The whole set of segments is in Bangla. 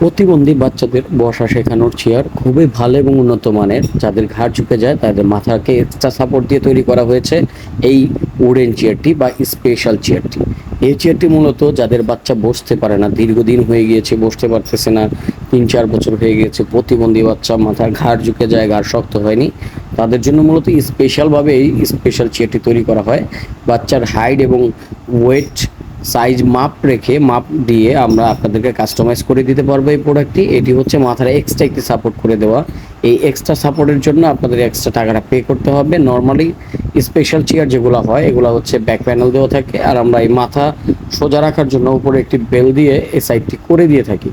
প্রতিবন্ধী বাচ্চাদের বসা শেখানোর চেয়ার খুবই ভালো এবং উন্নত মানের। যাদের ঘাড় ঝুঁকে যায়, তাদের মাথাকে এক্সট্রা সাপোর্ট দিয়ে তৈরি করা হয়েছে এই উডেন চেয়ারটি বা স্পেশাল চেয়ারটি এই চেয়ারটি মূলত যাদের বাচ্চা বসতে পারে না, দীর্ঘদিন হয়ে গিয়েছে, বসতে পারতেছে না, তিন চার বছর হয়ে গিয়েছে, প্রতিবন্ধী বাচ্চা, মাথার ঘাড় ঝুঁকে যায়, ঘাড় শক্ত হয়নি, তাদের জন্য মূলত স্পেশালভাবে এই স্পেশাল চেয়ারটি তৈরি করা হয়। বাচ্চার হাইট এবং ওয়েট সাইজ মাপ রেখে মাপ দিয়ে আমরা আপনাদেরকে কাস্টমাইজ করে দিতে পারব এই প্রোডাক্টটি এটি হচ্ছে মাথার এক্সট্রা একটি সাপোর্ট করে দেওয়া। এই এক্সট্রা সাপোর্টের জন্য আপনাদের এক্সট্রা টাকাটা পে করতে হবে। নর্মালি স্পেশাল চেয়ার যেগুলো হয়, এগুলো হচ্ছে ব্যাক প্যানেল দেওয়া থাকে। আর আমরা এই মাথা সোজা রাখার জন্য উপরে একটি বেল দিয়ে এই সাইডটি করে দিয়ে থাকি।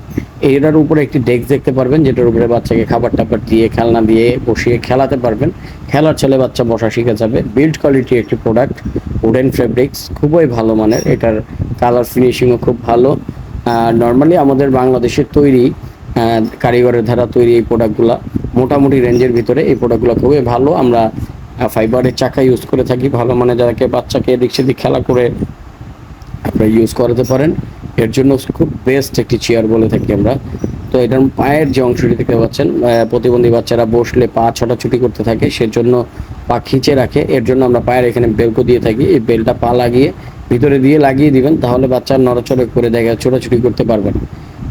এটার উপরে একটি ডেস্ক দেখতে পারবেন, যেটার উপরে বাচ্চাকে খাবার টাবার দিয়ে, খেলনা দিয়ে বসিয়ে খেলাতে পারবেন। খেলার ছেলে বাচ্চা বসা শিখে যাবে। বিল্ড কোয়ালিটি একটি প্রোডাক্ট উডেন ফেব্রিক্স খুবই ভালো মানের। এটার কালার ফিনিশিংও খুব ভালো। নর্মালি আমাদের বাংলাদেশের তৈরি কারিগরের দ্বারা তৈরি এই প্রোডাক্টগুলো মোটামুটি রেঞ্জের ভিতরে এই প্রোডাক্টগুলো খুবই ভালো। আমরা ফাইবারের চাকা ইউজ করে থাকি। ভালো মানে যারাকে বাচ্চাকে এদিক সেদিক খেলা করে আপনারা ইউজ করাতে পারেন। এর জন্য খুব বেস্ট একটি চেয়ার বলে থাকি আমরা। তো এটার পায়ের যে অংশটি দেখতে পাচ্ছেন প্রতিবন্ধী বাচ্চারা বসলে পা ছোটাছুটি করতে থাকে, সেজন্য পা খিচে রাখে। এর জন্য আমরা পায়ের এখানে বেলকো দিয়ে থাকি। এই বেলটা পা লাগিয়ে ভিতরে দিয়ে লাগিয়ে দিবেন, তাহলে বাচ্চা নড়াচড়া করে দেখা ছোটাছুটি করতে পারবে না।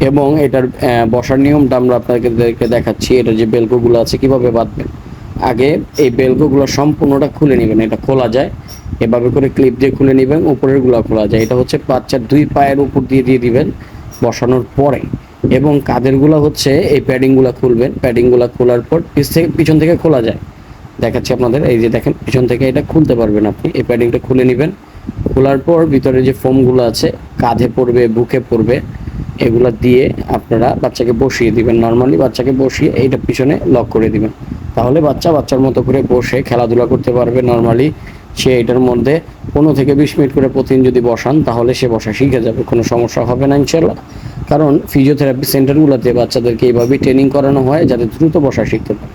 এবং এটার বসার নিয়মটা আমরা আপনাদেরকে দেখাচ্ছি। এটার যে বেলকোগুলো আছে, কীভাবে বাঁধবেন? আগে এই বেলকোগুলো সম্পূর্ণটা খুলে নেবেন, এটা খোলা যায়। এভাবে করে ক্লিপ দিয়ে খুলে নেবেন, উপরেরগুলা খোলা যায়। এটা হচ্ছে বাচ্চার দুই পায়ের উপর দিয়ে দিয়ে দিবেন বসানোর পরে। এবং কাঁধেরগুলো হচ্ছে এই প্যাডিংগুলো খুলবেন। প্যাডিংগুলো খোলার পর পিছ থেকে পিছন থেকে খোলা যায়। দেখাচ্ছি আপনাদের, এই যে দেখেন, পিছন থেকে এটা খুলতে পারবেন আপনি। এই প্যাডিংটা খুলে নেবেন। খোলার পর ভিতরে যে ফোমগুলো আছে, কাঁধে পড়বে, বুকে পড়বে, এগুলা দিয়ে আপনারা বাচ্চাকে বসিয়ে দিবেন। নর্মালি বাচ্চাকে বসিয়ে এইটা পিছনে লক করে দিবেন। তাহলে বাচ্চা বাচ্চার মতো করে বসে খেলাধুলা করতে পারবে। নর্মালি সে এটার মধ্যে পনেরো থেকে বিশ মিনিট করে প্রতিদিন যদি বসান, তাহলে সে বসা শিখে যাবে, কোনো সমস্যা হবে না ইনশাল্লাহ কারণ ফিজিওথেরাপি সেন্টারগুলোতে বাচ্চাদেরকে এইভাবে ট্রেনিং করানো হয় যাতে দ্রুত বসা শিখতে পারে।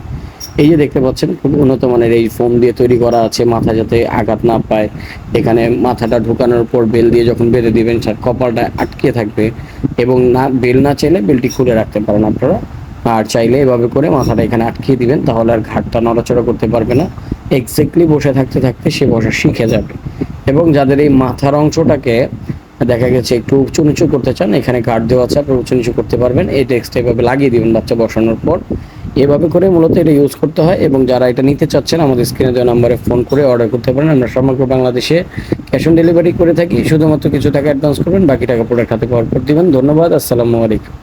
এই যে দেখতে পাচ্ছেন, খুব উন্নত মানের এই ফোম দিয়ে তৈরি করা আছে, মাথা যাতে আঘাত না পায়। এখানে মাথাটা ঢুকানোর পর বেল দিয়ে যখন বেঁধে দিবেন তার কপালটা আটকে থাকবে এবং না, বেল না চাইলে বেলটি খুলে রাখতে পারেন আপনারা। আর চাইলে এভাবে করে মাথাটা এখানে আটকিয়ে দিবেন, তাহলে আর ঘাটটা নড়াচড়া করতে পারবে না। এক্স্যাক্টলি বসে থাকতে থাকতে সে বসা শিখে যাবে। এবং যাদের এই মাথার অংশটাকে দেখা গেছে একটু উঁচু নিচু করতে চান, এখানে কাঠ দেওয়া আছে আপনি উঁচু নিচু করতে পারবেন। এই ডেস্কটা এভাবে লাগিয়ে দিবেন বাচ্চা বসানোর পর। এভাবে করে মূলত এটা ইউজ করতে হয় এবং যারা এটা নিতে চাচ্ছেন, আমাদের স্ক্রিনে দেওয়া নাম্বারে ফোন করে অর্ডার করতে পারেন। আমরা সমগ্র বাংলাদেশে ক্যাশ অন ডেলিভারি করে থাকি। শুধুমাত্র কিছু টাকা অ্যাডভান্স করবেন, বাকি টাকা প্রোডাক্ট হাতে পাওয়ার পর দিবেন। ধন্যবাদ, আসসালামু আলাইকুম।